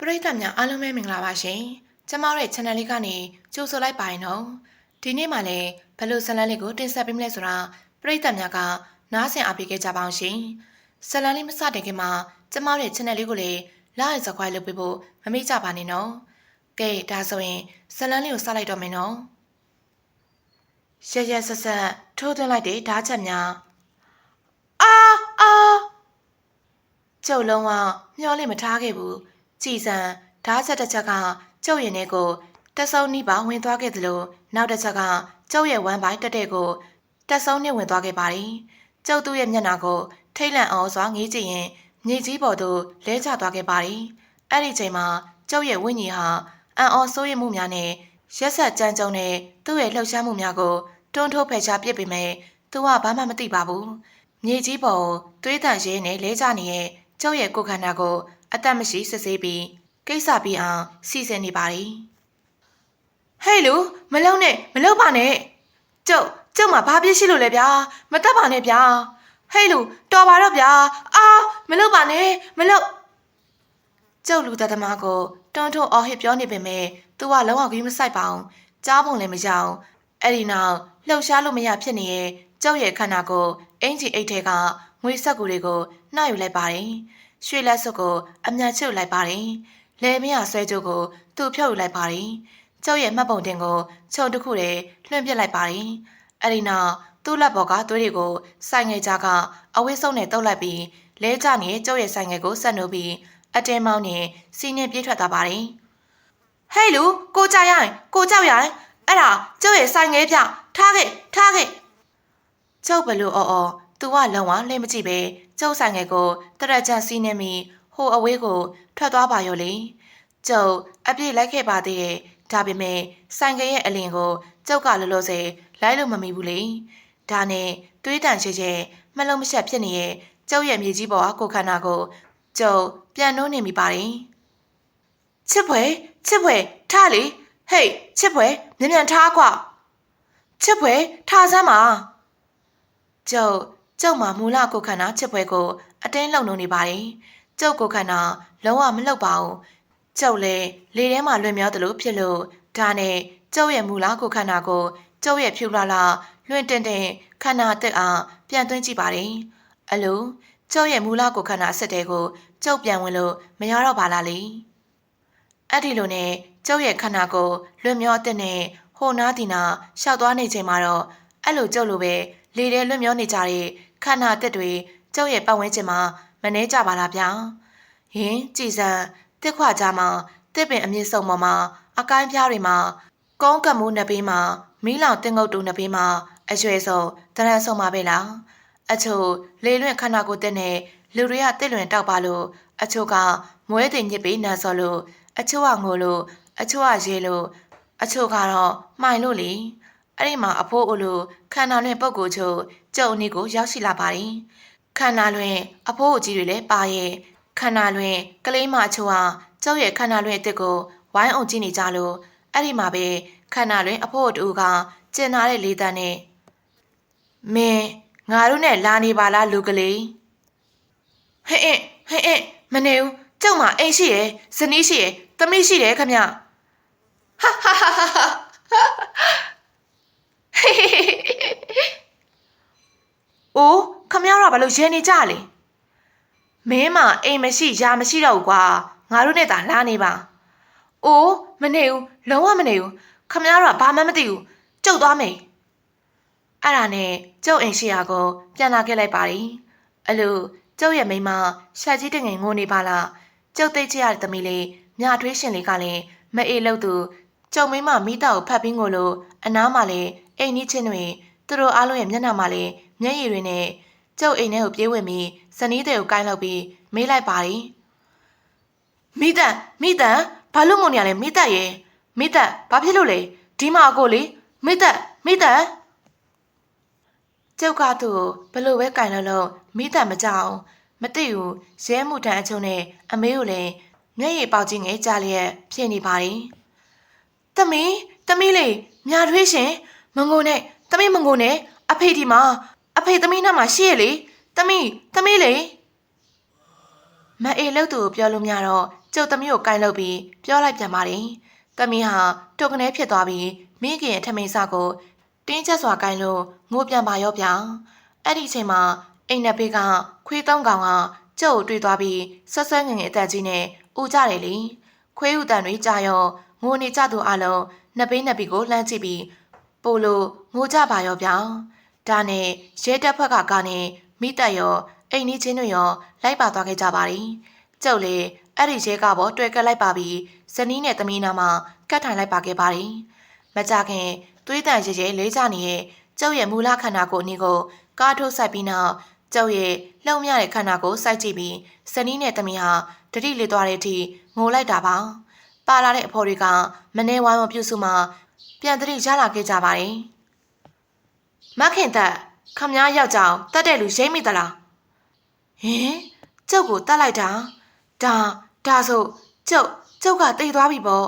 ပရိသတ်များအားလုံးပဲမင်္ဂလာပါရှင်။ကျမတို့ရဲ့ channel လေးကနေကြိုဆိုလိုက်ပါရင်တော့ဒီနေ့မှလည်းဘယ်လိုဇာတ်လမ်းလေးကိုတင်ဆက်ပေးမလဲဆိုတာပရိသတ်များကနားဆင်အားပေးခဲ့ကြပါအောင်ရှင်။ဇာတ်လမ်းလေးမစတင်ခင်မှာကျမတို့ရဲ့ channel လေးကိုလည်း like စကွိုင်းလုပ်ပေးဖို့မမေ့ကြပါနဲ့နော်။ကဲဒါဆိုရင်ဇာတ်လမ်းလေးကိုစလိုက်တော့မယ်နော်။ရရဆက်ဆက်ထိုးသွင်းလိုက်တဲ့ဓာတ်ချက်များအာအာကျုပ်လုံးဝမျောလေးမထားခဲ့ဘူး ကြည်စံဓာတ်ချက်တစ်ချက်ကကျုပ်ရင်ထဲကိုတက်ဆုံနှိပါဝင်သွားခဲ့သလိုနောက်တစ်ချက်ကကျုပ်ရဲ့ဝမ်းပိုင်းတက်တဲ့ကိုတက်ဆုံနှိဝင်သွားခဲ့ပါတယ်ကျုပ်သူ့ရဲ့မျက်နှာကိုထိတ်လန့်အောင်စွာငေးကြည့်ရင်မြေကြီးပေါ်သို့လဲကျသွားခဲ့ပါတယ်အဲ့ဒီချိန်မှာကျုပ်ရဲ့ဝိညာဉ်ဟာအံ့ဩစိုးရိမ်မှုများနဲ့ရက်ဆက်ကြမ်းကြုံတဲ့သူ့ရဲ့လှုပ်ရှားမှုများကိုတွန်းထိုးဖယ်ရှားပစ်ပေမဲ့သူကဘာမှမသိပါဘူးမြေကြီးပေါ်သွေးတန်ရဲနဲ့လဲကျနေတဲ့ကျုပ်ရဲ့ကိုယ်ခန္ဓာကို အသက်မရှိစစ်ဆေးပြီးကိစ္စပြီးအောင်စီစဉ်နေပါတယ်ဟေးလူမလုံနဲ့မလုံပါနဲ့ကျုပ်ကျုပ်မှာဘာပြစ်ရှိလို့လဲဗျာမတတ်ပါနဲ့ဗျာဟေးလူတော်ပါတော့ဗျာအာမလုံပါနဲ့မလုံကျုပ်လူသက်သမားကိုတွန်းထိုးအော်ဟစ်ပြောနေပေမဲ့သူကလုံးဝကြီးမဆိုင်ပါအောင်ကြားပုံလည်းမရအောင်အဲ့ဒီနောက်လှုပ်ရှားလို့မရဖြစ်နေရဲ့ကျုပ်ရဲ့ခန္ဓာကိုအင်ဂျီအိတ်ထဲကငွေဆက်ကူတွေကိုနှာယူလိုက်ပါတယ် ရွှေလက်စွပ်ကိုအမြန်ချုပ်လိုက်ပါတယ်။လဲမရဆွဲကြိုးကိုသူ့ဖြုတ်ယူလိုက်ပါတယ်။ကျုပ်ရဲ့မှတ်ပုံတင်ကိုခြုံတစ်ခုတည်းလွှင့်ပစ်လိုက်ပါတယ်။အဲဒီနောက်သူ့လက်ပေါ်ကသွေးတွေကိုဆိုင်ငယ်ကြားကအဝိဆုံးနဲ့တုပ်လိုက်ပြီးလဲကျနေကျုပ်ရဲ့ဆိုင်ငယ်ကိုဆက်နိုးပြီးအတင်းမောင်းနဲ့စီးနှင်းပြေးထွက်သွားပါတယ်။ဟဲ့လူကိုကြရိုင်းကိုကြောက်ရိုင်းအဲ့ဒါကျုပ်ရဲ့ဆိုင်ငယ်ပြထားခဲ့ထားခဲ့ကျုပ်ဘလို့အော်အော် သူကလုံဝလှည့်မကြည့်ပဲကျုပ်ဆိုင်ငယ်ကိုတရက်ချန်စီးနေမိဟိုအဝေးကို ထွက်သွားပါရောလေကျုပ်အပြည့်လိုက်ခဲ့ပါသေးတယ်ဒါပေမဲ့ဆိုင်ငယ်ရဲ့အလင်ကိုကျုပ်ကလောလောဆယ်လိုက်လို့မမီဘူးလေဒါနဲ့တွေးတန်ချေချေမလုံးမဆက်ဖြစ်နေရဲ့ကျုပ်ရဲ့မြေကြီးပေါ်ကကိုခန္ဓာကိုကျုပ်ပြန်နှိုးနေမိပါတယ်ချစ်ဖွယ်ချစ်ဖွယ်ထားလေဟေးချစ်ဖွယ်မြန်မြန်ထားကွာချစ်ဖွယ်ထားစမ်းပါကျုပ် ကျုပ်မှာမူလကိုခန္ဓာချစ်ပွဲကို အတင်းလုံလုံနေပါတယ်။ကျုပ်ကိုခန္ဓာလုံးဝမလှုပ်ပါဘူး။ကျုပ်လည်းလေထဲမှာလွင်မြောသလိုဖြစ်လို့ဒါနဲ့ကျုပ်ရဲ့မူလကိုခန္ဓာကိုကျုပ်ရဲ့ဖြူလာလာလွင်တင်တင်ခန္ဓာတက်အောင်ပြန်သွင်းကြည့်ပါတယ်။အလိုကျုပ်ရဲ့မူလကိုခန္ဓာဆက်တဲ့ကိုကျုပ်ပြန်ဝင်လို့မရတော့ပါလားလေ။အဲ့ဒီလိုနဲ့ကျုပ်ရဲ့ခန္ဓာကိုလွင်မြောတဲ့နဲ့ဟိုနားဒီနာရှောက်သွားနေချိန်မှာတော့အဲ့လိုကျုပ်လိုပဲလေထဲလွင်မြောနေကြတဲ့ ခန္ဓာတက်တွေကျုပ်ရဲ့ပတ်ဝန်းကျင်မှာမနှဲကြပါလားဗျာဟင်ကြည်စံတစ်ခွကြမှာတစ်ပင်အမြင့်ဆုံးပေါ်မှာအကိုင်းပြားတွေမှာကုန်းကမှုနှစ်ပေးမှာမီးလောင်တင်ငုတ်တူနှစ်ပေးမှာအရွယ်ဆုံးတရန်ဆုံးမှာပဲလားအချို့လေလွင့်ခန္ဓာကိုယ်တက်နေလူတွေကတစ်လွင်တောက်ပါလို့အချို့ကမွဲတင်ညစ်ပြီးနန်းစော်လို့အချို့ကငိုလို့အချို့ကရေလို့အချို့ကတော့မှိုင်လို့လေအဲ့ ဒီမှာအဖိုးအိုလိုခန္ဓာလွင်ပုတ်ကိုချို့ကျုပ်အနည်းကိုရောက်ရှိလာပါတယ်ခန္ဓာလွင်အဖိုးအိုကြီးတွေလည်းပါရဲ့ခန္ဓာလွင်ကလေးမအချို့ဟာကျုပ်ရဲ့ခန္ဓာလွင်အစ်စ်ကိုဝိုင်းအောင်ကြည့်နေကြလို့အဲ့ဒီမှာပဲခန္ဓာလွင်အဖိုးအိုတူကကျင်နာတဲ့လေးတန်းနဲ့မင်းငါတို့နဲ့လာနေပါလားလူကလေးဟဲ့ဟဲ့ဟဲ့ဟဲ့မနေဘူးကျုပ်မအိမ်ရှိရယ်ဇနီးရှိရယ်သမီးရှိတယ်ခမဟာဟာဟာဟာဟေးဟေးဟေး အိုးခမရတော့ဘာလို့ရဲနေကြလဲမင်းမအိမ်မရှိယာမရှိတော့ဘူးကွာငါတို့နဲ့သာလာနေပါအိုးမနေဘူးလုံးဝမနေဘူးခမရတော့ဘာမှမသိဘူးကျုပ်သွားမယ်အဲ့ဒါနဲ့ကျုပ်အိမ်ရှိရာကိုပြန်လာခဲ့လိုက်ပါသည်အလိုကျုပ်ရဲ့မိမရှာကြီးတငယ်ငိုနေပါလားကျုပ်သိချရတဲ့သမီးလေးမြထွေးရှင်လေးကလည်းမအေးလို့သူ ကျုံမိမမိသားကိုဖတ်ပြီးငိုလို့အနားမှာလည်းအိမ်နီးချင်းတွေသူတို့အားလုံးရဲ့မျက်နှာမှာလည်းမျက်ရည်တွေနဲ့ကျုပ်အိမ်ထဲကိုပြေးဝင်ပြီးဇနီးတဲ့ကိုကိုင်းလောက်ပြီးမေးလိုက်ပါတယ်မိတန်မိတန်ဘာလို့ငုံနေရလဲမိတက်ရဲ့မိတက်ဘာဖြစ်လို့လဲဒီမှာအကိုလေမိတက်မိတက်ကျုပ်ကသူ့ကိုဘလို့ပဲကင်လို့လို့မိတက်မကြောက်မသိဘူးရဲမှုတန်းအချုံနဲ့အမေကိုလည်းမျက်ရည်ပေါက်ကြီးငယ်ကြလျက်ဖြစ်နေပါတယ် တမီးတမီးလေးမြာထွေးရှင်မငုံနဲ့တမီးမငုံနဲ့အဖေဒီမှာအဖေသမီးနားမှာရှိရလေသမီးသမီးလေမအေးလို့သူကိုပြောလို့မရတော့ကျုပ်သမီးကိုကိုင်လုပ်ပြီးပြောလိုက်ပြန်ပါတယ်။သမီးဟာတုတ်ကနေဖြစ်သွားပြီးမိခင်ရဲ့ထမိန်စကိုတင်းကျပ်စွာကိုင်လို့ငိုပြန်ပါရောဗျာ။အဲ့ဒီအချိန်မှာအိမ်နက်ဘေးကခွေးသုံးကောင်ကကျုပ်ကိုတွေ့သွားပြီးဆွဆွဲငငယ်အသက်ကြီးနဲ့ဦးကြတယ်လေ။ခွေးဥတန်တွေကြာရော ငိုနေကြသူအလုံးနှစ်ဘေးနှစ်ဘီကိုလှမ်းကြည့်ပြီးပို့လို့ငိုကြပါရောဗျာ။ဒါနဲ့ရဲတပ်ဖွဲ့ကကနေမိတက်ရောအိမ်နီးချင်းတို့ရောလိုက်ပါသွားခဲ့ကြပါသည်။ကျုပ်လေအဲ့ဒီရဲကပေါ်တွေ့ကက်လိုက်ပါပြီးဇနီးနဲ့သမီးနာမှာကတ်ထိုင်လိုက်ပါခဲ့ပါသည်။မကြခင်သွေးတန်ရဲရဲလေးကြနေတဲ့ကျုပ်ရဲ့မူလခန္ဓာကိုယ်အနည်းကိုကားထုတ်ဆိုင်ပြီးနောက်ကျုပ်ရဲ့လှုံ့မြတဲ့ခန္ဓာကိုယ်စိုက်ကြည့်ပြီးဇနီးနဲ့သမီးဟာတတိလေးသွားတဲ့အထိငိုလိုက်တာပါ။ ပါလာတဲ့အဖော်တွေကမနေဝိုင်းမပြုစုမှပြန်တတိရလာခဲ့ကြပါတယ်။မခင်သက်ခမည်းယောက်ျောင်တတ်တဲ့လူရိမ့်မိသလားဟင်ကျုပ်ကိုတတ်လိုက်တာဒါဒါဆိုကျုပ်ကျုပ်ကတိတ်သွားပြီပေါ့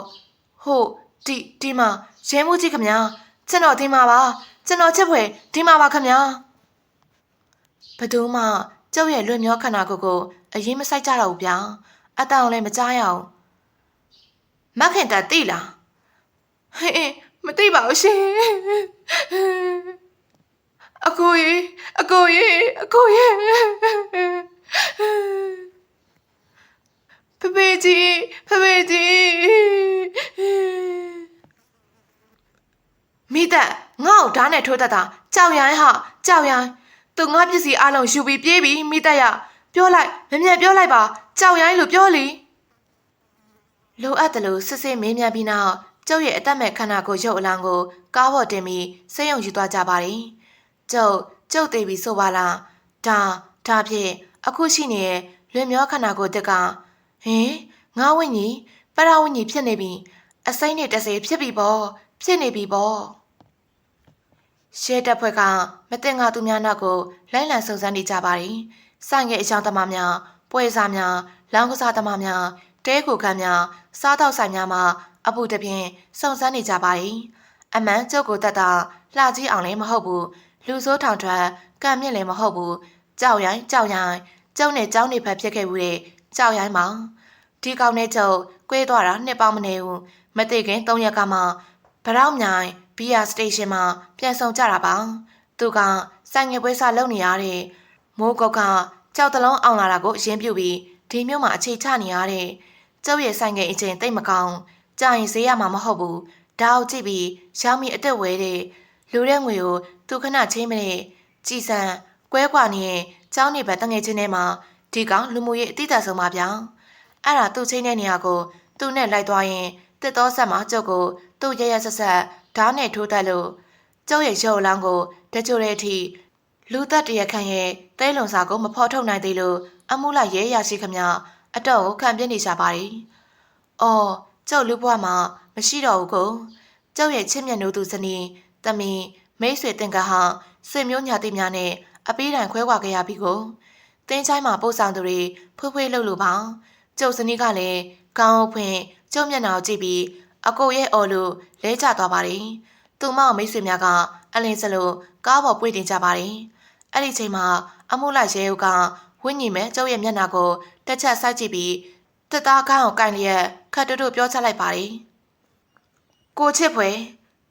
ဟုတ်ဒီဒီမှာရဲမှုကြီးခမည်းကျွန်တော်ဒီမှာပါကျွန်တော်ချစ်ဖွယ်ဒီမှာပါခမည်းဘသူမှကျုပ်ရဲ့လွတ်မျောခန္ဓာကိုယ်ကိုအရင်မဆိုင်ကြတော့ဘူးဗျာအတောင်လည်းမကြားရအောင် မခင်တတ်သိလားဟေးမသိပါဘူးရှင်အကိုကြီးအကိုကြီးအကိုကြီးဖဖေကြီးဖဖေကြီးမိသက်ငါ့ကိုဓာတ်နဲ့ထိုးတတ်တာကြောက်ရိုင်းဟာကြောက်ရိုင်းသူငါပစ္စည်းအလုံးယူပြီးပြေးပြီးမိသက်ရပြောလိုက်မမြတ်ပြောလိုက်ပါကြောက်ရိုင်းလို့ပြောလီ လိုအပ်တယ်လို့စစ်စစ်မင်းမြန်ပြီးနောက်ကျုပ်ရဲ့အသက်မဲ့ခန္ဓာကိုယ်ရုပ်အလောင်းကိုကားပေါ်တင်ပြီးစိတ်ယုံယူသွားကြပါသည်ကျုပ်ကျုပ်သေးပြီးဆိုပါလားဒါဒါဖြင့်အခုရှိနေတဲ့လွင်မျောခန္ဓာကိုယ်တက်ကဟင်ငါဝိညာဉ်ပရဝိညာဉ်ဖြစ်နေပြီအစိမ့်နဲ့တစေဖြစ်ပြီပေါ့ဖြစ်နေပြီပေါ့ရှဲတပ်ဖွဲ့ကမတင်ငါသူများနောက်ကိုလိုင်းလံစုံစမ်းနေကြပါတယ်ဆိုင်ငယ်အကြောင်းသမားများပွဲစားများလောင်းကစားသမားများ တဲကိုခန်းများစားတော့ဆိုင်များမှာအပူတပြင်းစုံစမ်းနေကြပါတယ်အမှန်ကျုပ်ကိုတတ်တာလှကြီးအောင်လည်းမဟုတ်ဘူးလူစိုးထောင်ထွက်ကံမြင့်လည်းမဟုတ်ဘူးကြောက်ရိုင်းကြောက်ရိုင်းကျုံနဲ့ကြောင်းနေဖက်ဖြစ်ခဲ့ဘူးတဲ့ကြောက်ရိုင်းမောင်ဒီကောင်နဲ့ကျုပ်ကွဲသွားတာနှစ်ပေါင်းမနေဘူးမသိခင်၃ရက်ကမှဗရောက်မြိုင်ဘီယာစတေးရှင်းမှာပြန်ဆောင်ကြတာပါသူကဆိုင်ငယ်ပွဲစားလုပ်နေရတဲ့မိုးကုတ်ကကြောက်တလုံးအောင်လာတာကိုအရင်ပြုပြီးဒီမြို့မှာအခြေချနေရတဲ့ ကျုပ်ရဲ့ဆိုင်ငယ်အချင်းတိတ်မကောင်းကြာရင်ဈေးရမှာမဟုတ်ဘူးဒါအောင်ကြည့်ပြီးရောင်းမီအတက်ဝဲတဲ့လူတဲ့ငွေကိုသူခဏချင်းမနဲ့ကြည်စံကွဲကွာနေတဲ့ကျောင်းနေဘက်တငယ်ချင်းထဲမှာဒီကောင်လူမှုရေးအတိအကျဆုံးပါဗျာအဲ့ဒါသူ့ချင်းတဲ့နေရာကိုသူ့နဲ့လိုက်သွားရင်တစ်သောဆက်မှာကျုပ်ကိုသူ့ရရဆက်ဆက်ဓာတ်နဲ့ထိုးတက်လို့ကျုပ်ရဲ့ရုပ်အလောင်းကိုတကြိုတဲ့အထိလူသက်တရခန့်ရဲ့တဲလုံစာကိုမဖော်ထုတ်နိုင်သေးလို့အမှုလိုက်ရဲရရှိခမ အတော့ကိုခံပြနေကြပါ යි ။အော်ကျုပ်လူဘွားမှာမရှိတော့ဘူးကိုကျုပ်ရဲ့ချစ်မြတ်နိုးသူဇနီးတမီမိတ်ဆွေတင်ကဟာဆွေမျိုးညာတိများနဲ့အပေးတိုင်ခွဲခွာခဲ့ရပြီကိုတင်းချိုင်းမှာပို့ဆောင်သူတွေဖွေးဖွေးလှုပ်လို့ပါကျုပ်စနီးကလည်းကောင်းဖွင့်ကျုပ်မျက်နှာကိုကြည့်ပြီးအကိုရဲ့အော်လို့လဲကျသွားပါတယ်သူမောင်မိတ်ဆွေများကအလင်းစလို့ကားပေါ်ပွေတင်ကြပါတယ်အဲ့ဒီချိန်မှာအမှုလိုက်ရဲဦးက ဝင်းညီမဲ့ကျုပ်ရဲ့မျက်နှာကိုတစ်ချက်စိုက်ကြည့်ပြီးတက်သားကောင်းကိုကင်လျက်ခတ်တွတ်ပြောချလိုက်ပါတယ်ကိုချစ်ဖွယ်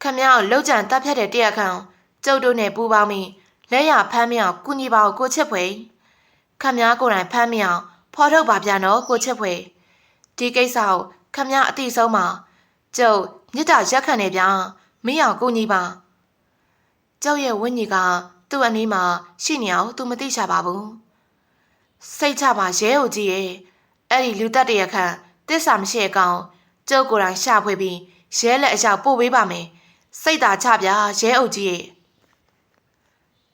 ခမည်းလှုပ်ကြံတပ်ဖြတ်တဲ့တရားခံကျုပ်တို့နဲ့ပူပေါင်းပြီးလက်ရဖမ်းမြောင်ကုညီပါကိုချစ်ဖွယ်ခမည်းကိုယ်တိုင်ဖမ်းမြောင်ဖော်ထုတ်ပါဗျာနော်ကိုချစ်ဖွယ်ဒီကိစ္စကိုခမည်းအတိဆုံးမှာကျုပ်မြစ်တာရက်ခံနေဗျာမင်းအောင်ကိုညီပါကျုပ်ရဲ့ဝင်းကြီးကသူ့အနီးမှာရှိနေအောင်သူမသိချပါဘူး စိတ်ချပါရဲဦးကြီးရဲ့အဲ့ဒီလူတက်တရခန့်တစ္ဆာမရှိအကောင်ကျုပ်ကိုယ်တိုင်ရှာဖွေပြီးရဲလက်အရောက်ပို့ပေးပါမယ်စိတ်သာချဗျာရဲအုပ်ကြီးရဲ့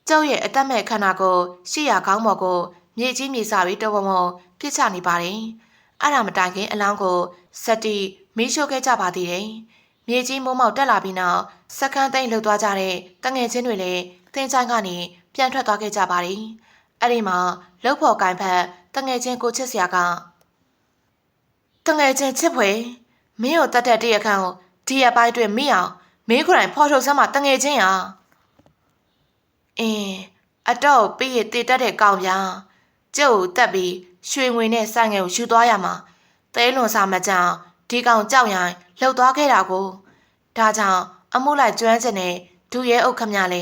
ကျုပ်ရဲ့အသက်မဲ့ခန္ဓာကိုရှေ့ရကောင်းပေါ်ကိုမြေကြီးမြေစာပြီးတဝမုံပြစ်ချနေပါတယ်အဲ့ဒါမတိုင်ခင်အလောင်းကိုစက်တီမီးရှို့ခဲ့ကြပါသေးတယ်မြေကြီးမိုးမောက်တက်လာပြီးနောက်စက္ကန့်သိမ့်လှုပ်သွားကြတဲ့တငယ်ချင်းတွေလည်းတင်းချိုင်းကနေပြန်ထွက်သွားခဲ့ကြပါတယ် အဲ့ဒီမှာလှုပ်ဖို့ကင်ဖက်တငယ်ချင်းကိုချစ်စရာကတငယ်ချင်းချစ်ဖွယ်မင်းကိုတတ်တဲ့တရခန့်ကိုဒီရပိုင်းတွင်မိအောင်မင်းကိုယ်တိုင်ဖော်ထုတ်စမ်းမှတငယ်ချင်းဟာအင်းအတော့ပြီးရတည်တတ်တဲ့ကောင်ဗျာကျုပ်တက်ပြီးရွှေငွေနဲ့ဆိုင်ငယ်ကိုယူသွားရမှာသဲလွန်စာမကြောင်ဒီကောင်ကြောက်ရင်လှုပ်သွားခဲ့တာကိုဒါကြောင့်အမှုလိုက်ကျွမ်းကျင်တဲ့ဒူရဲအုပ်ခမလဲ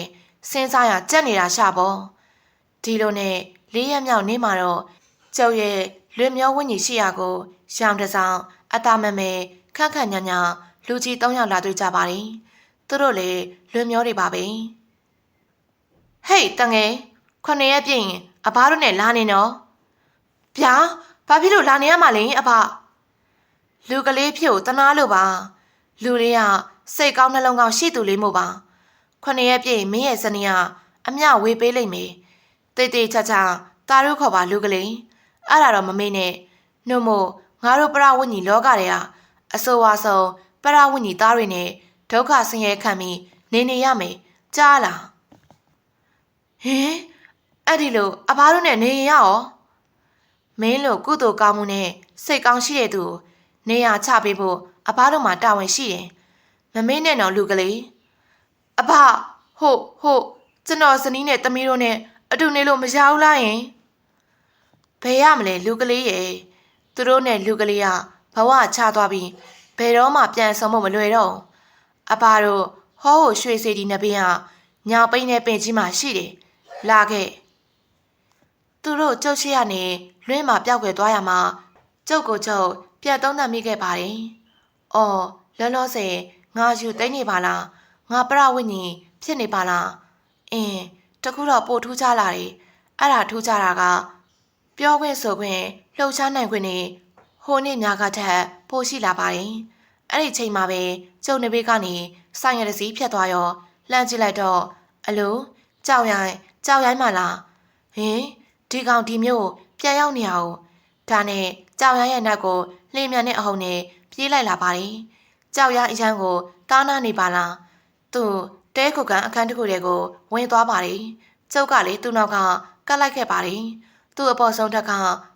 စဉ်းစားရကြက်နေတာရှာပေါ့ ဒီလိုနဲ့လေးရက်မြောက်နေ့မှာတော့ကျုပ်ရဲ့လွင်မျောဝင်းကြီးရှိရာကိုရောင်တစောင်းအတာမမဲခက်ခက်ညာညာလူကြီး၃ယောက်လာတွေ့ကြပါတယ်သူတို့လည်းလွင်မျောတွေပါပဲဟေးတငယ်ခொနှစ်ရက်ပြည့်ရင်အဘတို့နဲ့လာနေနော်ဗျာဘာဖြစ်လို့လာနေရမှာလဲအဘလူကလေးဖြစ်ကိုတနာလို့ပါလူတွေကစိတ်ကောင်းနှလုံးကောင်းရှိသူလေးမို့ပါခொနှစ်ရက်ပြည့်ရင်မင်းရဲ့ဇနီးကအမျှဝေးပေးလိုက်မယ် တိတ်တိတ်ချာချာတာရုခေါ်ပါလူကလေးအဲ့ဒါတော့မမေ့နဲ့နှုတ်မို့ငါတို့ပရဝိညာဉ်လောကတွေကအဆိုဝါဆုံးပရဝိညာဉ်သားတွေနဲ့ဒုက္ခဆင်းရဲခံပြီးနေနေရမယ်ကြားလားဟင်အဲ့ဒီလိုအဘတို့နဲ့နေရင်ရောမင်းလိုကုသိုလ်ကောင်းမှုနဲ့စိတ်ကောင်းရှိတဲ့သူကိုနေရချပေးဖို့အဘတို့မှာတာဝန်ရှိတယ်မမေ့နဲ့တော့လူကလေးအဘဟုတ်ဟုတ်ကျွန်တော်ဇနီးနဲ့တမီးတို့နဲ့ အတူနေလို့မရဘူးလားယင်ဘယ်ရမလဲလူကလေးရဲ့သူတို့နဲ့လူကလေးကဘဝချသွားပြီးဘယ်တော့မှပြန်ဆုံဖို့မလွယ်တော့ဘူးအဘတို့ဟောဟိုရွှေစီဒီနှစ်ပင်ကညာပိန်းနဲ့ပင်ကြီးမှရှိတယ်လာခဲ့သူတို့ကျုပ်ရှိရနေလွင်းမှာပျောက်ကွယ်သွားရမှာကျုပ်ကိုကျုပ်ပြတ်သုံးသပ်မိခဲ့ပါတယ်။အော်လောလောဆယ်ငါယူသိမ့်နေပါလားငါပရဝိညာဉ်ဖြစ်နေပါလားအင်း တခုတော့ပို့ထူးခြားလာတယ်အဲ့ဒါထူးခြားတာက ပြောခွင့်ဆိုခွင့်လှုပ်ရှားနိုင်ခွင့်နေဟိုနေ့ညကထက်ပိုရှိလာပါတယ်အဲ့ဒီချိန်မှာပဲကျုံနေဘေးကနေဆိုင်ရတစီဖြတ်သွားရောလှမ်းကြည့်လိုက်တော့အလိုကြောက်ရိုင်းကြောက်ရိုင်းမှလားဟင်ဒီကောင်ဒီမျိုးပြန်ရောက်နေအောင်ဒါနဲ့ကြောက်ရိုင်းရဲ့နောက်ကိုလှင်မြန်တဲ့အဟုန်နဲ့ပြေးလိုက်လာပါတယ်ကြောက်ရိုင်းအရန်ကိုတားနာနေပါလားသူ တဲခုကန်အခန်းတစ်ခုတည်းကိုဝင်သွားပါတယ်ကျုပ်ကလေသူ့နောက်ကကတ်လိုက်ခဲ့ပါတယ်သူ့အပေါ်ဆုံးထက်က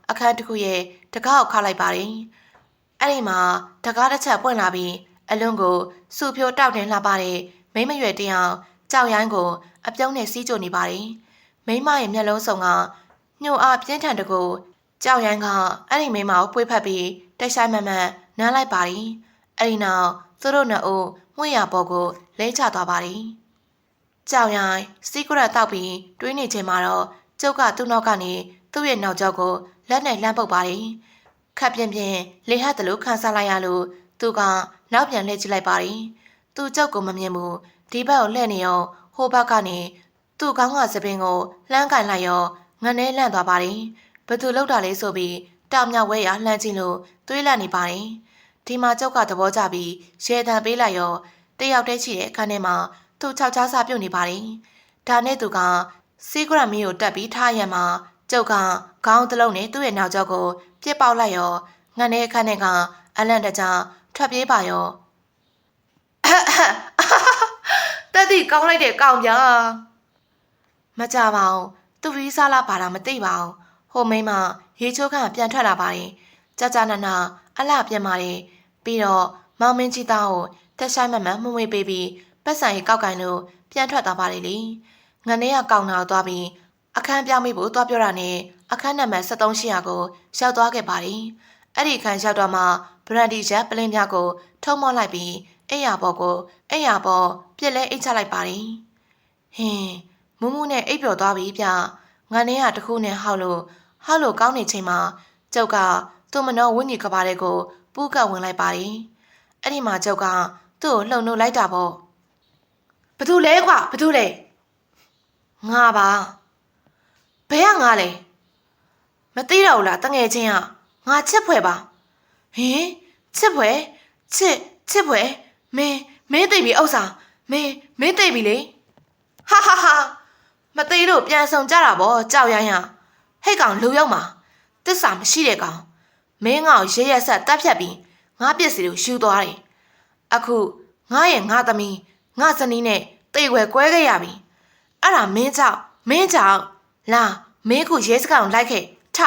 အခန်းတစ်ခုရဲ့တကားကိုခါလိုက်ပါတယ်အဲ့ဒီမှာတကားတစ်ချက်ပွင့်လာပြီးအလွန်ကိုစူဖြိုးတောက်တင်လှပတဲ့မိမရွယ်တယောက်ကြောက်ရိုင်းကိုအပြုံးနဲ့စီးကြနေပါတယ်မိမရဲ့မျက်လုံးစုံကညှို့အားပြင်းထန်တကူကြောက်ရိုင်းကအဲ့ဒီမိမကိုပွေးဖက်ပြီးတိုက်ဆိုင်မန်မန်နမ်းလိုက်ပါတယ်အဲ့ဒီနောက်သူတို့နှစ်ဦး မွေရပေါ်ကိုလဲချသွားပါတယ်ကြောက်ရိုင်းစီကရက်တောက်ပြီးတွေးနေချိန်မှာတော့ကျုပ်ကသူ့နောက်ကနေသူ့ရဲ့နောက်ကျောကိုလက်နဲ့လှမ်းပုတ်ပါတယ်ခပ်ပြင်းပြင်းလေဟတ်တယ်လို့ခံစားလိုက်ရလို့သူကနောက်ပြန်လှည့်ကြည့်လိုက်ပါတယ်သူကျုပ်ကိုမမြင်ဘူးဒီဘက်ကိုလှည့်နေရောဟိုဘက်ကနေသူ့ကောင်းကစပင်ကိုလှမ်းကန်လိုက်ရောငနဲလန့်သွားပါတယ်ဘသူလောက်တာလဲဆိုပြီးတောင်မြောက်ဝဲရလှမ်းကြည့်လို့တွေးလန့်နေပါတယ် ဒီမှာကျုပ်ကသဘောကျပြီးရှယ်တန်ပေးလိုက်ရောတယောက်တည်းရှိတဲ့အခန်းထဲမှာသူ့ခြောက်ချားစာပြုတ်နေပါတယ်ဒါနဲ့သူကစီဂရမီကိုတက်ပြီးထားရမှာကျုပ်ကခေါင်းတစ်လုံးနဲ့သူ့ရဲ့နောက်ကျောကိုပြစ်ပေါက်လိုက်ရောငနဲ့အခန်းထဲကအလန့်တကြားထွက်ပြေးပါရောတက်တိကောင်းလိုက်တဲ့ကောင်ပြမကြပါဘူးသူရီးစားလာပါတာမသိပါဘူးဟိုမိမရေချိုးခန့်ပြန်ထွက်လာပါတယ်ကြာကြာနာနာအလှပြန်ပါတယ် ပြီးတော့မောင်မင်းကြီးသားကိုတက်ဆိုင်မမှန်မှုမွေးပေးပြီးပတ်စံရီကောက်ကင်လို့ပြန်ထွက်သွားပါတယ်လေငနေရကောင်းတာသွားပြီးအခန်းပြောင်းမိဖို့သွားပြောတာနဲ့အခန်းနံပါတ်7300ကိုရောက်သွားခဲ့ပါတယ်အဲ့ဒီအခန်းရောက်တော့မှဗရန်ဒီချက်ပလင်းပြကို ထုံမော့လိုက်ပြီးအိယာဘော်ကိုအိယာဘော်ပြက်လဲအိတ်ချလိုက်ပါတယ်ဟင်းမူးမူးနဲ့အိပ်ပျော်သွားပြီဗျငါနေရတခုနဲ့ဟောက်လို့ဟောက်လို့ကောင်းနေချိန်မှာကျုပ်ကသူ့မနောဝင်းကြီးကပါတဲ့ကို ပူးကဝင်လိုက်ပါတယ်အဲ့ဒီမှာကျုပ်ကသူ့ကိုလှုံနှုတ်လိုက်တာပေါ့ဘသူလဲကွာဘသူလဲငါပါဘယ်ကငါလဲမသိတော့ဘူးလားတငယ်ချင်းကငါချစ်ဖွယ်ပါဟင်ချစ်ဖွယ်ချစ်ချစ်ဖွယ်မင်းမင်းသိပြီဥစ္စာမင်းမင်းသိပြီလေဟာဟာဟာမသိတော့ပြန်ဆောင်ကြတာဗောကြောက်ရိုင်းရဟဲ့ကောင်လူရောက်မှာတစ္ဆာမရှိတဲ့ကောင် မင်းငါ့ကိုရဲရက်ဆက်တတ်ဖြတ်ပြီးငါပစ္စည်းကိုယူသွားတယ်အခုငါရဲ့ငါသမီးငါဇနီးနဲ့တိတ်ွယ်ကွဲခဲ့ရပြီအဲ့ဒါမင်းကြောင့်မင်းကြောင့်လာမင်းကရဲစကောင်လိုက်ခဲ့ထ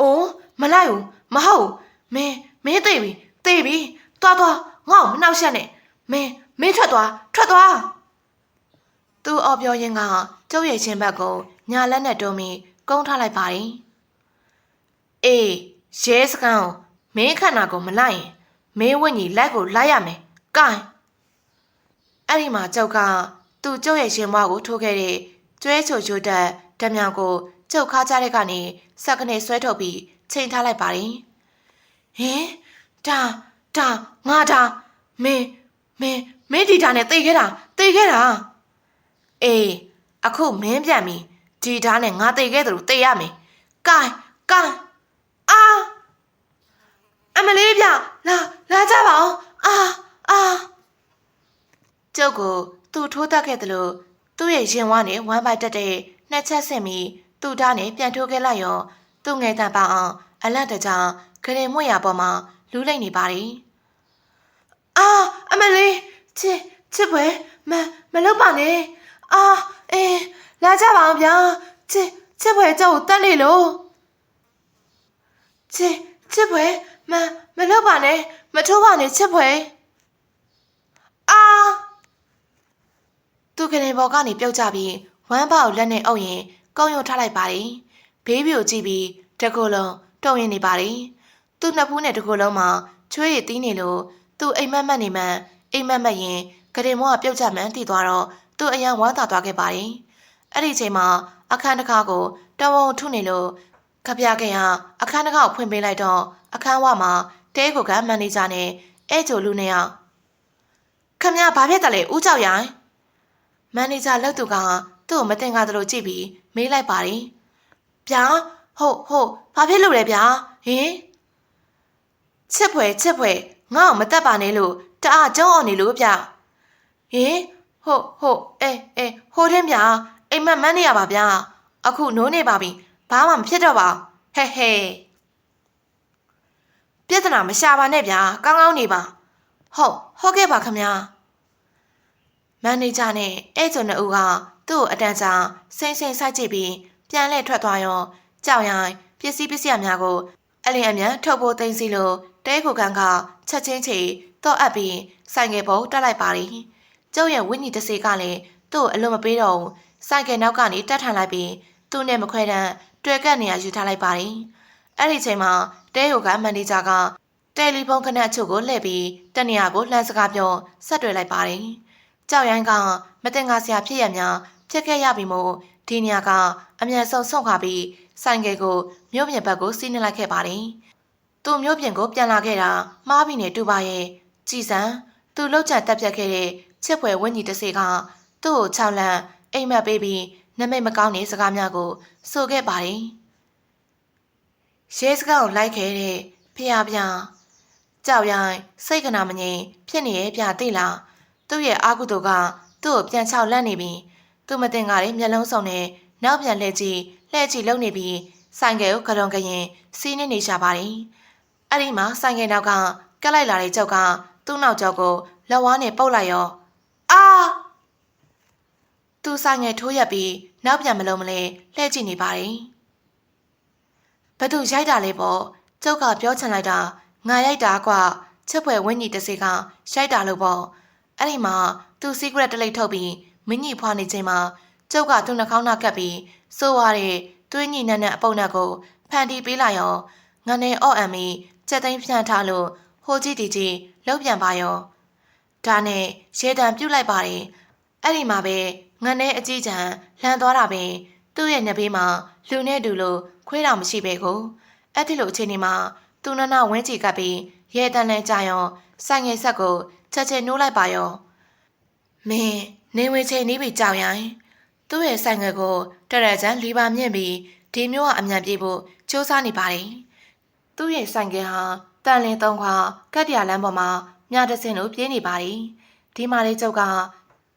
အိုးမလိုက်ဘူးမဟုတ်မင်းမင်းသိပြီသိပြီသွားသွားငါ့ကိုမနှောက်ရှက်နဲ့မင်းမင်းထွက်သွားထွက်သွားသူအော်ပြောရင်းကကျုပ်ရဲ့ချင်းဘက်ကိုညာလက်နဲ့တွုံးပြီးကုန်းထားလိုက်ပါတယ် အေးရဲစခန်းကိုမင်းခန္ဓာကိုမလိုက်ရင်မင်းဝင့်ကြီးလိုက်ကိုလိုက်ရမယ်။ကိုင်အဲ့ဒီမှာကျောက်ကသူ့ကျုပ်ရဲ့ရှင်မကိုထိုးခဲ့တဲ့ကျွဲချိုချိုတက်ဓမြောင်ကိုကျုပ်ခါကြတဲ့ကနေစက်ကနေဆွဲထုတ်ပြီးချိန်ထားလိုက်ပါတယ်။ဟင်ဒါဒါငါဒါမင်းမင်းမင်းဒီတာနဲ့တိတ်ခဲ့တာတိတ်ခဲ့တာအေးအခုမင်းပြန်ပြီဒီတာနဲ့ငါတိတ်ခဲ့သလိုတိတ်ရမယ်။ကိုင်ကိုင် အာအမလေးပြလာလာကြပါအောင်အာအာကျုပ်ကိုသူ့ထိုးတက်ခဲ့တယ်လို့သူ့ရဲ့ရင်ဝါနဲ့ဝမ်းပိုက်တက်တဲ့နှစ်ချက်ဆင့်ပြီးသူ့ဓာတ်နဲ့ပြန်ထိုးခဲ့လိုက်ရောသူ့ငယ်တန်ပအောင်အလန့်တကြောင်ခရင်မွေရပေါ်မှာလူးလိုက်နေပါလေအာအမလေးချစ်ချစ်ပွဲမမလုပ်ပါနဲ့အာအေးလာကြပါအောင်ဗျာချစ်ချစ်ပွဲကျုပ်ကိုတက်နေလို့ ချစ်ချစ်ပွဲမမလုပ်ပါနဲ့မထိုးပါနဲ့ချစ်ပွဲအာသူကနေဘော်ကနေပြုတ်ကြပြီးဝမ်းပေါက်လက်နဲ့အုပ်ရင်ကုံရုံထားလိုက်ပါတယ်ဘေးဘီကိုကြည့်ပြီးတကူလုံးတုံရင်နေပါတယ်သူ့နှစ်ဖူးနဲ့တကူလုံးမှာချွေးရည်တီးနေလို့သူ့အိမ်မက်မက်နေမှန်အိမ်မက်မက်ရင်ကရင်မောကပြုတ်ကြမှန်းတည်သွားတော့သူ့အရန်ဝမ်းသာသွားခဲ့ပါတယ်အဲ့ဒီချိန်မှာအခန်းတစ်ခါကိုတဝုံထုနေလို့ ခပြခင်ဟာအခန်းတစ်ခေါက်ဖွင့်ပေးလိုက်တော့အခန်းဝမှာတဲကိုကမန်နေဂျာနဲ့အဲချိုလူနှစ်ယောက်ခမရဘာဖြစ်တယ်လဲဦးကြောက်ရိုင်းမန်နေဂျာလက်သူကသူ့ကိုမတင်ကားသလိုကြည့်ပြီးမေးလိုက်ပါတယ်ဗျာဟုတ်ဟုတ်ဘာဖြစ်လို့လဲဗျာဟင်ချစ်ဖွယ်ချစ်ဖွယ်ငါ့ကိုမတက်ပါနဲ့လို့တအားကျုံအောင်နေလို့ဗျဟင်ဟုတ်ဟုတ်အဲအဲဟိုတဲ့ဗျာအိမ်မက်မန်းနေရပါဗျာအခုနိုးနေပါပြီ ဘာမှမဖြစ်တော့ပါဟဲ့ဟဲ့ပြဿနာမရှာပါနဲ့ဗျာကောင်းကောင်းနေပါဟုတ်ဟုတ်ကဲ့ပါခမညာမန်နေဂျာနဲ့အဲ့ကျုံနှစ်ဦးကသူ့ကိုအတန်ကြာစိမ့်စိမ့်ဆိုင်ကြည့်ပြီးပြန်လှည့်ထွက်သွားရောကြောက်ရိုင်းပစ္စည်းပစ္စည်းအများကိုအလင်းအမြန်ထုတ်ဖို့သိမ်းစီလို့တဲကိုကန်ကချက်ချင်းချီတော့အပ်ပြီးဆိုင်ငယ်ပေါ်တက်လိုက်ပါလိကျုပ်ရဲ့ဝိညာဉ်တစေကလည်းသူ့ကိုအလွန်မပေးတော့ဘူးဆိုင်ကယ်နောက်ကနေတက်ထန်လိုက်ပြီးသူ့နဲ့မခွဲတမ်း တွေ့ကပ်နေရယူထားလိုက်ပါတယ်။အဲ့ဒီချိန်မှာတဲဟိုကမန်နေဂျာကတယ်လီဖုန်းခဏချုပ်ကိုလှည့်ပြီးတနေရာကိုလှမ်းစကားပြောဆက်တွေ့လိုက်ပါတယ်။ကြောက်ရိုင်းကမတင်ကားစရာဖြစ်ရများဖြစ်ခဲ့ရပြီမို့ဒီနေရာကအမြန်ဆုံးဆုံးခါပြီးဆိုင်ကယ်ကိုမြို့ပြင်ဘက်ကိုစီးနှင်လိုက်ခဲ့ပါတယ်။သူ့မြို့ပြင်ကိုပြန်လာခဲ့တာမှားပြီနေတူပါရဲ့ကြည်စံသူလှုပ်ချတက်ပြက်ခဲ့တဲ့ချစ်ဖွယ်ဝင်းကြီးတစ်စေကသူ့ကို၆လန့်အိမ်မက်ပေးပြီး နမိတ်မကောင်းတဲ့စကားများကိုဆိုခဲ့ပါတယ်။ရဲစကားကိုလိုက်ခဲ့တဲ့ဖျားပြကြောက်ရိုင်းစိတ်ကနာမငြိမ်ဖြစ်နေရဲ့ပြသိလားသူ့ရဲ့အာကုတုကသူ့ကိုပြန်ချောက်လန့်နေပြီသူမတင်ကားတဲ့မျက်လုံးစုံနဲ့နောက်ပြန်လှည့်ကြည့်လှည့်ကြည့်လုံနေပြီးဆိုင်ကယ်ကိုကရုံကရင်စီးနေနေရှာပါတယ်။အဲ့ဒီမှာဆိုင်ကယ်နောက်ကကက်လိုက်လာတဲ့ကြောက်ကသူ့နောက်ကျောက်ကိုလက်ဝါးနဲ့ပုတ်လိုက်ရောအာ သူဆိုင်ငယ်ထိုးရက်ပြီးနောက်ပြန်မလုံးမလဲလှည့်ကြည့်နေပါတယ်။ဘသူရိုက်တာလဲပေါ့ကျုပ်ကပြောချင်လိုက်တာငါရိုက်တာကွာချက်ဖွယ်ဝင်းကြီးတစ်စီကရိုက်တာလို့ပေါ့အဲ့ဒီမှာသူ secret တလိပ်ထုတ်ပြီးမင်းကြီးဖွာနေချိန်မှာကျုပ်ကသူ့နှာခေါင်းနှကပ်ပြီးစိုးရတဲ့သွေးညိနှက်နဲ့အပုပ်နှက်ကိုဖန်တီးပေးလိုက်ရောငါနဲ့အော့အမ်မီစက်သိမ်းဖြန့်ထားလို့ဟိုကြည့်တီကြည့်လှုပ်ပြန်ပါရောဒါနဲ့ရေတံပြုတ်လိုက်ပါတယ်အဲ့ဒီမှာပဲ ငနဲ့အကြီးချံလှမ်းသွားတာပဲသူ့ရဲ့နှဘေးမှာလူနဲ့တူလို့ခွေးတော်မရှိပဲကိုအဲ့ဒီလိုအချိန်ဒီမှာသူနနဝင်းချီကပ်ပြီးရဲတန်လဲကြရောဆိုင်ငယ်ဆက်ကိုချက်ချက်နိုးလိုက်ပါရောမင်းနေဝင်ချိန်နေပြီကြောက်ရိုင်းသူ့ရဲ့ဆိုင်ငယ်ကိုတရချန်လီပါမြင့်ပြီးဒီမျိုးကအမြန်ပြေးဖို့စူးစမ်းနေပါတယ်သူ့ရဲ့ဆိုင်ငယ်ဟာတန်လင်းသုံးခွာကတ်တရလမ်းပေါ်မှာမြတစင်လို့ပြေးနေပါတယ်ဒီမာလေးကျုပ်က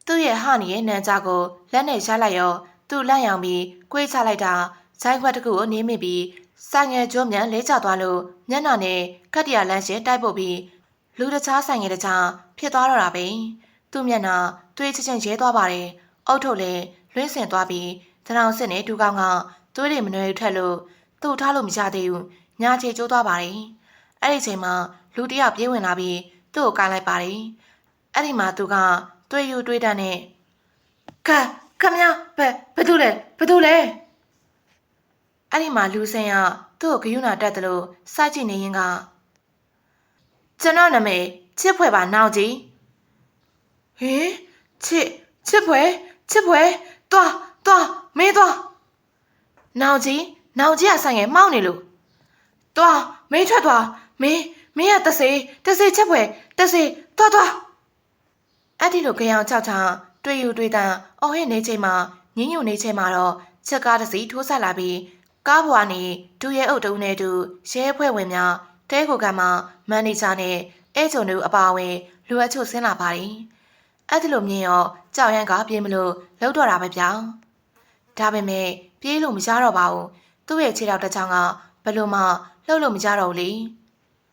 သူ့ရဲ့ဟနေရဲ့နန်းကြကိုလက်နဲ့ရလိုက်ရောသူ့လက်ရောင်ပြီးကွေးချလိုက်တာဇိုင်းခွက်တစ်ခုကိုနင်းမိပြီးဆိုင်ငယ်ကျွန်းမြန်လဲကျသွားလို့မျက်နှာနဲ့ကတ်တရလမ်းရှင်တိုက်ပုတ်ပြီးလူတခြားဆိုင်ငယ်တခြားဖြစ်သွားတော့တာပဲသူ့မျက်နှာသွေးချချင်းရဲသွားပါတယ်အုတ်ထုတ်လည်းလွှင့်စင်သွားပြီးတရောင်စစ်နဲ့ဒူကောင်းကသွေးတွေမနှွယ်ထက်လို့သူ့ထားလို့မရသေးဘူးညာချေကျိုးသွားပါတယ်အဲ့ဒီချိန်မှာလူတယောက်ပြေးဝင်လာပြီးသူ့ကိုကိုင်းလိုက်ပါတယ်အဲ့ဒီမှာသူက သွေးယူတွေးတတ်နဲ့ခခမဘယ်ဘယ်သူလဲဘယ်သူလဲအဲ့ဒီမှာလူစင်ကသူ့ကိုဂယုဏတက်တယ်လို့စိုက်ကြည့်နေရင်ကကျွန်တော်နာမည်ချစ်ဖွယ်ပါနောက်ကြီးဟင်ချစ်ချစ်ဖွယ်ချစ်ဖွယ်တွားတွားမင်းတွားနောက်ကြီးနောက်ကြီးကဆိုင်ငယ်မှောက်နေလို့တွားမင်းထွက်သွားမင်းမင်းကတစေတစေချစ်ဖွယ်တစေတွားတွား အဲ့ဒီလိုကြောင်ချောက်ချောင်တွေ့ယူတွေ့တန်အော်ဟစ်နေချိန်မှာညင်းညူနေချိန်မှာတော့ချက်ကားတစ်စီးထိုးဆက်လာပြီးကားဘွားနေဒူရဲအုပ်တုံးနဲ့တူရဲဖွဲ့ဝင်များတဲကိုကမှမန်နေဂျာနဲ့အဲချုံတို့အပါအဝင်လူအချို့ဆင်းလာပါတယ်။အဲ့ဒီလိုမြင်ရောကြောက်ရန်ကပြေးမလို့လှုပ်တော့တာပဲဗျာ။ဒါပေမဲ့ပြေးလို့မရတော့ပါဘူး။သူ့ရဲ့ခြေထောက်တစ်ချောင်းကဘလို့မှလှုပ်လို့မကြတော့ဘူးလေ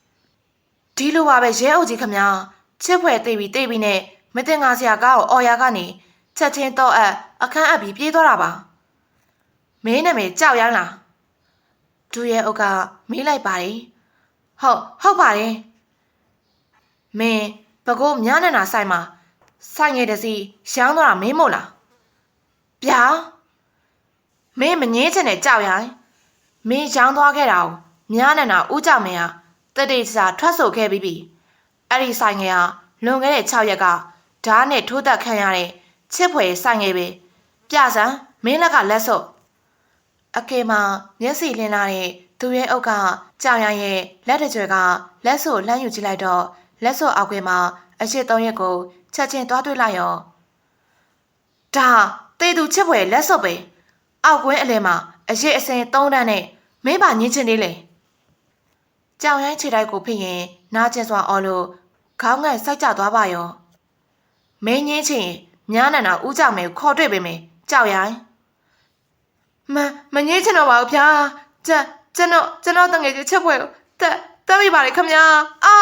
။ဒီလိုပါပဲရဲအုပ်ကြီးခမညာချစ်ဖွဲ့သိပြီးသိပြီးနဲ့ မတင်ငါဆရာကားကိုအော်ရကနေချက်ချင်းတော့အပ်အခန်းအပ်ပြီးပြေးသွားတာပါ။မင်းနာမည်ကြောက်ရမ်းလား။ဒူရဲ့အုပ်ကမေးလိုက်ပါတယ်။ဟုတ်ဟုတ်ပါတယ်။မင်းဘကိုးမြားနန္နာဆိုင်မှာဆိုင်ငယ်တစီရောင်းသွားတာမင်းမို့လား။ဗျာမင်းမငင်းချင်တဲ့ကြောက်ရိုင်းမင်းရောင်းသွားခဲ့တာကိုမြားနန္နာဦးကြောက်မင်းဟာတတိချာထွက်ဆိုခဲ့ပြီးပြီ။အဲ့ဒီဆိုင်ငယ်ဟာလွန်ခဲ့တဲ့6ရက်က ဓာတ်နဲ့ထိုးသက်ခံရတဲ့ချစ်ဖွယ်ဆိုင်ငယ်ပဲ။ပြစံမင်းလက်ကလက်စော့အကေမှာမျက်စိလင်းလာတဲ့သူရဲ့အုပ်ကကြောင်ရရဲ့လက်တကြွယ်ကလက်စို့လှမ်းယူကြည့်လိုက်တော့လက်စို့အောက်ခွေမှာအရှိသုံးရက်ကိုချက်ချင်းသွားတွေ့လိုက်ရောဒါတေသူချစ်ဖွယ်လက်စို့ပဲအောက်ကွင်းအလဲမှာအရှိအစင်သုံးတန်းနဲ့မင်းပါညင်းချင်သေးလေကြောင်ရိုင်းခြေတိုက်ကိုဖိရင်နားကျစွာအော်လို့ခေါင်းငယ်စိုက်ကြသွားပါရော မင်းညင်းချင်ညာနန္ဒာဦးကြောင်မဲခေါ်တွေ့ပေမယ်ကြောက်ရိုင်းမမငြင်းချင်တော့ပါဘူးဗျာကျွန်ကျွန်တော်ကျွန်တော်တငယ်ချင်းချက်ဖွဲ့ကိုတက်တက်မိပါလေခမညာအာ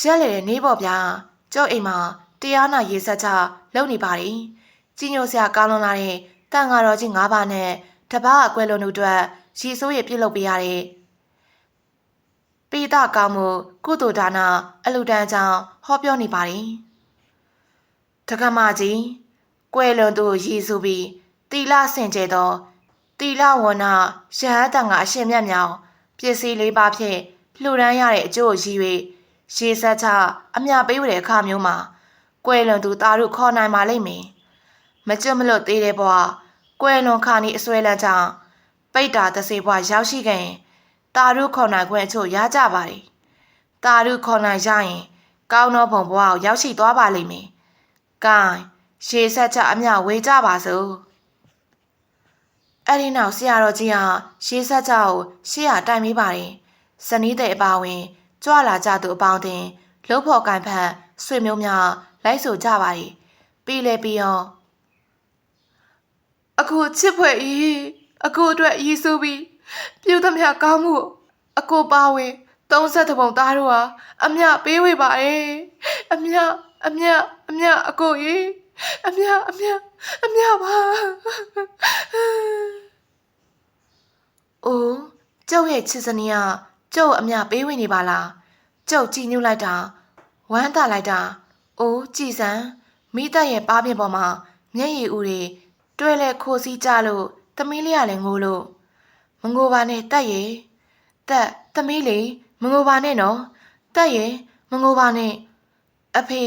ရက်လေနေပေါ့ဗျာကျောက်အိမ်မှာတရားနာရေးဆက်ချလုပ်နေပါလေကြီးညိုစရာကောင်းလွန်လာတဲ့တန်ဃာတော်ကြီး၅ပါးနဲ့တပားအကွဲလုံးတို့အတွက်ရီဆိုးရပြုတ်လုပ်ပေးရတဲ့ ပိဒကောင်းမှုကုသိုလ်ဒါနအလူတန်းကြောင့်ဟောပြောနေပါတယ်တက္ကမကြီးကွယ်လွန်သူရည်စုပြီးတီလာဆင်ကျဲသောတီလာဝနာရဟတန်ကအရှင်မြတ်မြောင်ပစ္စည်းလေးပါးဖြင့်လှူဒန်းရတဲ့အကျိုးရည်၍ရေဆက်ချအမြပေးဝတဲ့အခါမျိုးမှာကွယ်လွန်သူသားတို့ခေါ်နိုင်ပါလိမ့်မယ်မကျွတ်မလွတ်သေးတဲ့ဘဝကွယ်လွန်ခါနီအစွဲလန်းကြောင့်ပိတ်တာတစေဘဝရောက်ရှိခဲ့ရင် တာရုခေါ်နိုင်ခွင့်အချို့ရကြပါသည်တာရုခေါ်နိုင်ရရင် ကောင်းသောဘုံဘဝကိုရောက်ရှိသွားပါလိမ့်မယ်။ကဲရှေးဆက်ချအမြဝေးကြပါစို့။အဲ့ဒီနောက်ဆရာတော်ကြီးဟာရှေးဆက်ချကိုရှေ့ရတိုင်မိပါတယ်။ဇနီးတဲ့အပါဝင်ကြွလာကြသူအပေါင်းတင်လှုပ်ဖို့ကန်ဖက်ဆွေမျိုးများလိုက်ဆိုကြပါတယ်။ပြီးလေပြီးရောအခုချစ်ဖွဲ့ဤအခုအတွက်ရည်စူးပြီး ပြုသမျှကောင်းမှုအကိုပါဝင်30ပုံသားတို့ဟာအမြပေးဝေပါရဲ့အမြအမြအမြအကိုကြီးအမြအမြအမြပါအိုးကျုပ်ရဲ့ချစ်စနီးကကျုပ်အမြပေးဝေနေပါလားကျုပ်ကြည်ညိုလိုက်တာဝမ်းသာလိုက်တာအိုးကြည်စံမိသက်ရဲ့ပါးပြင်ပေါ်မှာမျက်ရည်ဦးတွေတွဲလဲခိုးစီးကြလို့သမီးလေးကလည်းငိုလို့ မငိုပါနဲ့တက်ရဲ့တက်သမီးလေးမငိုပါနဲ့နော်တက်ရဲ့မငိုပါနဲ့အဖေ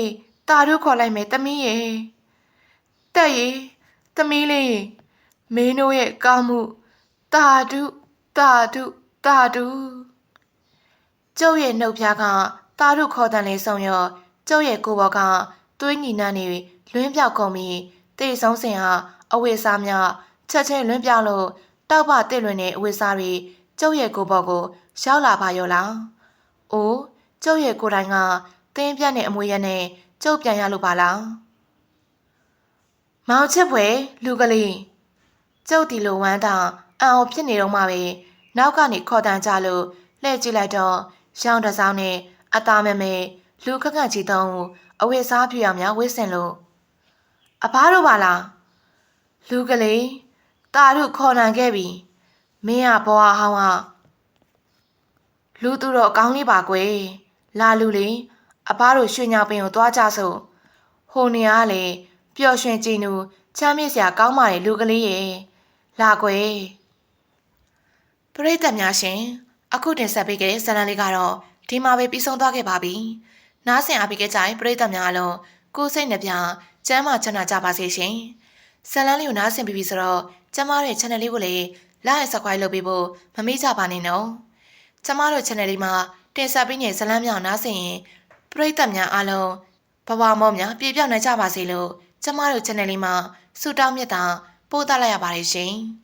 တာတို့ခေါ်လိုက်မယ်သမီးရဲ့တက်ရဲ့သမီးလေးမင်းတို့ရဲ့ကောင်းမှုတာဒုတာဒုတာဒုကျုပ်ရဲ့နှုတ်ဖျားကတာတို့ခေါ်တန်လေးဆောင်ရောကျုပ်ရဲ့ကိုယ်ဘော်ကသွေးညီနှံ့နေလွင်းပြောက်ကုန်ပြီးတေဆုံးစင်ဟာအဝိစားများချက်ချင်းလွင်းပြောက်လို့ တောက်ပတစ်လွင်တဲ့အဝိစားတွေကျုပ်ရဲ့ကိုယ်ဘော်ကိုရောက်လာပါရောလား။အိုးကျုပ်ရဲ့ကိုယ်တိုင်ကတင်းပြတ်တဲ့အမွေရနဲ့ကျုပ်ပြန်ရလို့ပါလား။မောင်ချစ်ဖွယ်လူကလေးကျုပ်ဒီလိုဝမ်းတောင်အံ့ဩဖြစ်နေတော့မှပဲနောက်ကနေခေါ်တန်ကြလို့လှည့်ကြည့်လိုက်တော့ရောင်တစောင်းနဲ့အသားမဲမဲလူခက်ခက်ကြီးတုံးအဝိစားပြရများဝိစင်လို့အဘတို့ပါလားလူကလေး တာတို့ခေါ်နိုင်ခဲ့ပြီမင်းကဘွားဟောင်းဟာလူသူတော့အကောင်းလေးပါကွယ်လာလူလေးအဘတို့ရွှေညောင်ပင်ကိုသွားကြစို့ဟိုနေရလေပျော်ရွှင်ကြည်နူချမ်းမြေ့စရာကောင်းပါလေလူကလေးရဲ့လာကွယ်ပရိသတ်များရှင်အခုတင်ဆက်ပေးခဲ့တဲ့ဇာတ်လမ်းလေးကတော့ဒီမှာပဲပြီးဆုံးသွားခဲ့ပါပြီ။နားဆင်အားပေးခဲ့ကြတဲ့ပရိသတ်များအလုံးကိုယ်စိတ်နှပြကျမ်းမာချမ်းသာကြပါစေရှင်။ဇာတ်လမ်းလေးကိုနားဆင်ပြီးပြီဆိုတော့ ကျမတို့ရဲ့ channel လေးကိုလည်း like and subscribe လုပ်ပေးဖို့မမေ့ကြပါနဲ့နော်။ကျမတို့ channel လေးမှာတင်ဆက်ပေးနေတဲ့ဇာတ်လမ်းများကိုနားဆင်ရင်ပရိသတ်များအားလုံးဘဝမောများပြည့်ပြောင်းနိုင်ကြပါစေလို့ကျမတို့ channel လေးမှာဆုတောင်းမြတ်တာပို့သလိုက်ရပါတယ်ရှင်။